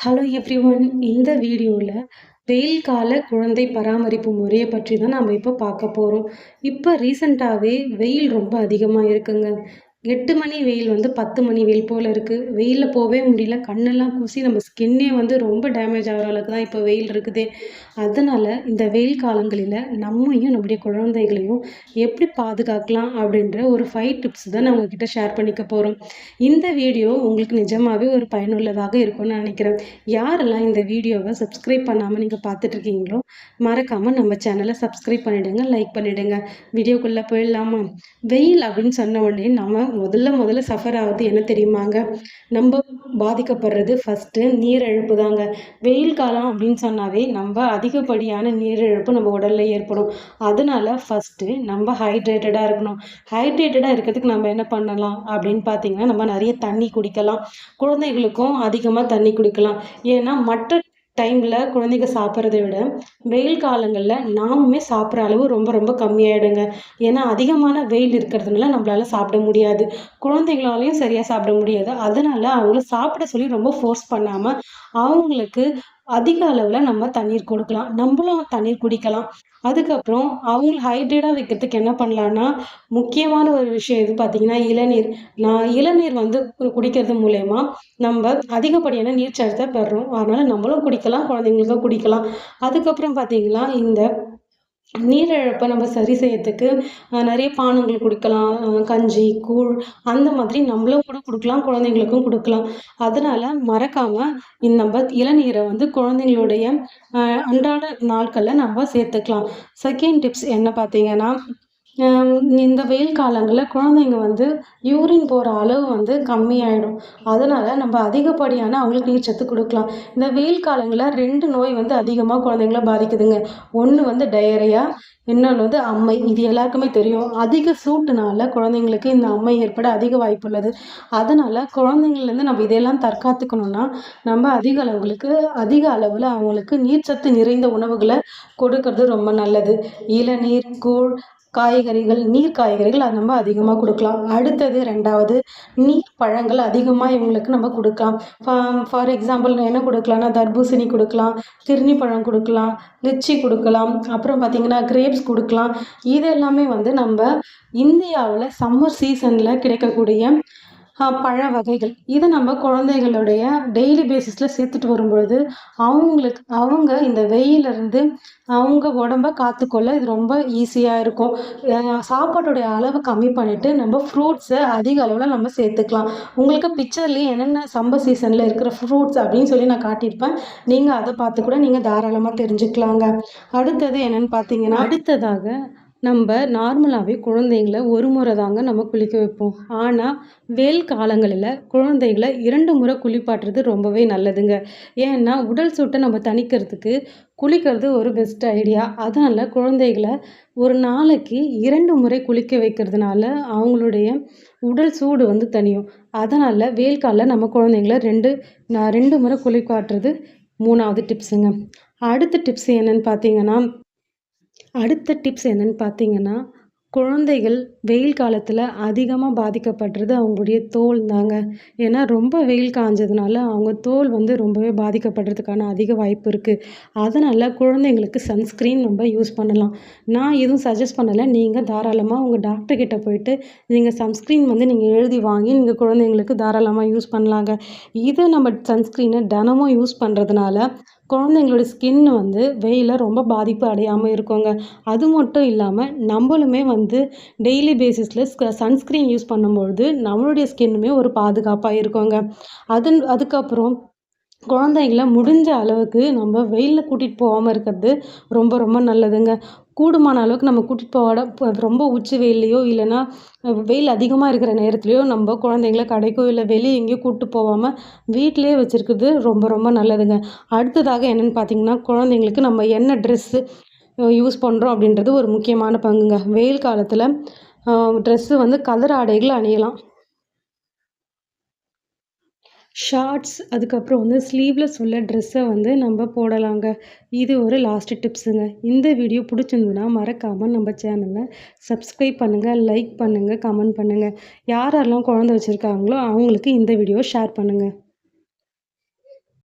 Hello every one இந்த வீடியோவில் வெயில் கால குழந்தை பராமரிப்பு முறையை பற்றி தான் நம்ம இப்போ பார்க்க போகிறோம் இப்போ ரீசண்டாகவே வெயில் ரொம்ப அதிகமாக இருக்குங்க. எட்டு மணி வெயில் வந்து பத்து மணி வெயில் போல் இருக்குது வெயிலில் போகவே முடியல. கண்ணெல்லாம் கூசி நம்ம ஸ்கின்னே வந்து ரொம்ப டேமேஜ் ஆகிற அளவுக்கு தான் இப்போ வெயில் இருக்குது. அதனால் இந்த வெயில் காலங்களில் நம்மையும் நம்முடைய குழந்தைகளையும் எப்படி பாதுகாக்கலாம் அப்படின்ற ஒரு ஃபைவ் டிப்ஸ் தான் நான் உங்ககிட்ட ஷேர் பண்ணிக்க போகிறோம் இந்த வீடியோ உங்களுக்கு நிஜமாகவே ஒரு பயனுள்ளதாக இருக்கும்னு நினைக்கிறேன். யாரெல்லாம் இந்த வீடியோவை சப்ஸ்கிரைப் பண்ணாமல் நீங்கள் பார்த்துட்ருக்கீங்களோ மறக்காமல் நம்ம சேனலை சப்ஸ்கிரைப் பண்ணிவிடுங்க லைக் பண்ணிவிடுங்க வீடியோக்குள்ளே போயிடலாமா? வெயில் அப்படின்னு சொன்ன உடனே நம்ம முதல்ல முதல்ல சஃபர் ஆகுது. என்ன தெரியுமாங்க? நம்ம பாதிக்கப்படுறது ஃபஸ்ட்டு நீரிழப்பு தாங்க வெயில் காலம் அப்படின்னு சொன்னாவே நம்ம அதிகப்படியான நீரிழப்பு நம்ம உடலில் ஏற்படும். அதனால ஃபஸ்ட்டு நம்ம ஹைட்ரேட்டடாக இருக்கணும். ஹைட்ரேட்டடாக இருக்கிறதுக்கு நம்ம என்ன பண்ணலாம்? அப்படின்னு பார்த்தீங்கன்னா நம்ம நிறைய தண்ணி குடிக்கலாம். குழந்தைகளுக்கும் அதிகமாக தண்ணி குடிக்கலாம். ஏன்னா மற்ற டைமில் குழந்தைங்க சாப்பிட்றத விட வெயில் காலங்களில் நாமுமே சாப்பிட்ற அளவு ரொம்ப ரொம்ப கம்மியாயிடுங்க. ஏன்னா அதிகமான வெயில் இருக்கிறதுனால நம்மளால சாப்பிட முடியாது. குழந்தைங்களாலையும் சரியாக சாப்பிட முடியாது. அதனால அவங்கள சாப்பிட சொல்லி ரொம்ப ஃபோர்ஸ் பண்ணாமல் அவங்களுக்கு அதிக அளவில் நம்ம தண்ணீர் கொடுக்கலாம். நம்மளும் தண்ணீர் குடிக்கலாம். அதுக்கப்புறம் அவங்க ஹைட்ரேட்டாக வைக்கிறதுக்கு என்ன பண்ணலான்னா முக்கியமான ஒரு விஷயம் எது பார்த்தீங்கன்னா இளநீர். நான் இளநீர் வந்து குடிக்கிறது மூலயமா நம்ம அதிகப்படியான நீர்ச்சத்தை பெறுறோம் அதனால் நம்மளும் குடிக்கலாம் குழந்தைங்களுக்கும் குடிக்கலாம். அதுக்கப்புறம் பார்த்தீங்கன்னா இந்த நீரிழப்பை நம்ம சரி செய்யறதுக்கு நிறைய பானங்கள் குடிக்கலாம் கஞ்சி கூழ் அந்த மாதிரி நம்மளும் கூட கொடுக்கலாம் குழந்தைங்களுக்கும் கொடுக்கலாம். அதனால மறக்காம இந்த நம்ம இளநீரை வந்து குழந்தைங்களுடைய அன்றாட நாட்களில் நம்ம சேர்த்துக்கலாம். செகண்ட் டிப்ஸ் என்ன பார்த்தீங்கன்னா இந்த வெயில் காலங்களில் குழந்தைங்க வந்து யூரின் போகிற அளவு வந்து கம்மியாயிடும். அதனால் நம்ம அதிகப்படியான அவங்களுக்கு நீர்ச்சத்து கொடுக்கலாம். இந்த வெயில் காலங்களில் ரெண்டு நோய் வந்து அதிகமாக குழந்தைங்கள பாதிக்குதுங்க. ஒன்று வந்து டயரியா இன்னொன்று வந்து அம்மை. இது எல்லாருக்குமே தெரியும். அதிக சூட்டுனால குழந்தைங்களுக்கு இந்த அம்மை ஏற்பட அதிக வாய்ப்பு உள்ளது. அதனால் குழந்தைங்கள்லேருந்து நம்ம இதையெல்லாம் தற்காத்துக்கணுன்னா நம்ம அதிக அளவுகளுக்கு அதிக அளவில் அவங்களுக்கு நீர்ச்சத்து நிறைந்த உணவுகளை கொடுக்கறது ரொம்ப நல்லது. இளநீர் கூழ் காய்கறிகள் நீர் காய்கறிகள் அது நம்ம அதிகமாக கொடுக்கலாம். அடுத்தது ரெண்டாவது நீர் பழங்கள் அதிகமாக இவங்களுக்கு நம்ம கொடுக்கலாம். ஃபார் எக்ஸாம்பிள் என்ன கொடுக்கலாம்னா தர்பூசணி கொடுக்கலாம் திருநி பழம் கொடுக்கலாம் லிச்சி கொடுக்கலாம் அப்புறம் பார்த்திங்கன்னா கிரேப்ஸ் கொடுக்கலாம். இது எல்லாமே வந்து நம்ம இந்தியாவில் சம்மர் சீசனில் கிடைக்கக்கூடிய பழ வகைகள். இதை நம்ம குழந்தைகளுடைய டெய்லி பேசிஸில் சேர்த்துட்டு வரும்பொழுது அவங்களுக்கு அவங்க இந்த வெயிலிருந்து அவங்க உடம்ப காத்துக்கொள்ள இது ரொம்ப ஈஸியாக இருக்கும். சாப்பாட்டுடைய அளவை கம்மி பண்ணிவிட்டு நம்ம ஃப்ரூட்ஸை அதிக அளவில் நம்ம சேர்த்துக்கலாம். உங்களுக்கு பிக்சர்லேயே என்னென்ன சம்மர் சீசனில் இருக்கிற ஃப்ரூட்ஸ் அப்படின்னு சொல்லி நான் காட்டியிருப்பேன். நீங்கள் அதை பார்த்து கூட நீங்கள் தாராளமாக தெரிஞ்சுக்கலாங்க. அடுத்தது என்னென்னு பார்த்தீங்கன்னா அடுத்ததாக நம்ம நார்மலாகவே குழந்தைங்கள ஒரு முறை தாங்க நம்ம குளிக்க வைப்போம். ஆனால் வெயில் காலங்களில் குழந்தைங்கள இரண்டு முறை குளிப்பாட்டுறது ரொம்பவே நல்லதுங்க. ஏன்னா உடல் சூட்டை நம்ம தணிக்கிறதுக்கு குளிக்கிறது ஒரு பெஸ்ட் ஐடியா அதனால் குழந்தைகளை ஒரு நாளைக்கு இரண்டு முறை குளிக்க வைக்கிறதுனால அவங்களுடைய உடல் சூடு வந்து தனியும் அதனால் வெயில் காலில் நம்ம குழந்தைங்கள ரெண்டு நான் ரெண்டு முறை குளிப்பாட்டுறது மூணாவது டிப்ஸுங்க அடுத்த டிப்ஸ் என்னென்னு பார்த்தீங்கன்னா அடுத்த டிப்ஸ் என்னென்னு பார்த்தீங்கன்னா குழந்தைகள் வெயில் காலத்தில் அதிகமாக பாதிக்கப்படுறது அவங்களுடைய தோல் தாங்க. ஏன்னா ரொம்ப வெயில் காஞ்சதுனால அவங்க தோல் வந்து ரொம்பவே பாதிக்கப்படுறதுக்கான அதிக வாய்ப்பு இருக்குது அதனால் குழந்தைங்களுக்கு சன்ஸ்க்ரீன் நம்ம யூஸ் பண்ணலாம். நான் எதுவும் சஜஸ்ட் பண்ணலை. நீங்கள் தாராளமாக உங்கள் டாக்டர்கிட்ட போயிட்டு நீங்கள் சன்ஸ்க்ரீன் வந்து நீங்கள் எழுதி வாங்கி நீங்கள் குழந்தைங்களுக்கு தாராளமாக யூஸ் பண்ணலாங்க. இதை நம்ம சன்ஸ்க்ரீனை தினமும் யூஸ் பண்ணுறதுனால குழந்தைங்களோட ஸ்கின் வந்து வெயிலில் ரொம்ப பாதிப்பு அடையாமல் இருக்குங்க. அது மட்டும் இல்லாமல் நம்மளுமே வந்து டெய்லி பேசிஸில் சன்ஸ்க்ரீன் யூஸ் பண்ணும்பொழுது நம்மளுடைய ஸ்கின்னுமே ஒரு பாதுகாப்பாக இருக்குங்க. அதன் அதுக்கப்புறம் குழந்தைங்கள முடிஞ்ச அளவுக்கு நம்ம வெயிலில் கூட்டிகிட்டு போகாமல் இருக்கிறது ரொம்ப ரொம்ப நல்லதுங்க. கூடுமான அளவுக்கு நம்ம கூட்டிகிட்டு போகாட ரொம்ப உச்சி வெயில்லையோ இல்லைன்னா வெயில் அதிகமாக இருக்கிற நேரத்துலையோ நம்ம குழந்தைங்கள கடைக்கோ இல்லை வெளியே எங்கேயோ கூப்பிட்டு போகாமல் வீட்டிலே வச்சுருக்குறது ரொம்ப ரொம்ப நல்லதுங்க. அடுத்ததாக என்னென்னு பார்த்தீங்கன்னா குழந்தைங்களுக்கு நம்ம என்ன ட்ரெஸ்ஸு யூஸ் பண்ணுறோம் அப்படின்றது ஒரு முக்கியமான பங்குங்க. வெயில் காலத்தில் ட்ரெஸ்ஸு வந்து கதர் ஆடைகள் அணியலாம். ஷார்ட்ஸ் அதுக்கப்புறம் வந்து ஸ்லீவ்லெஸ் உள்ள ட்ரெஸ்ஸை வந்து நம்ம போடலாங்க. இது ஒரு லாஸ்ட்டு டிப்ஸுங்க இந்த வீடியோ பிடிச்சிருந்துன்னா மறக்காமல் நம்ம சேனலை சப்ஸ்கிரைப் பண்ணுங்கள் லைக் பண்ணுங்கள் கமெண்ட் பண்ணுங்கள் யாரெல்லாம் குழந்த வச்சுருக்காங்களோ அவங்களுக்கு இந்த வீடியோ ஷேர் பண்ணுங்கள்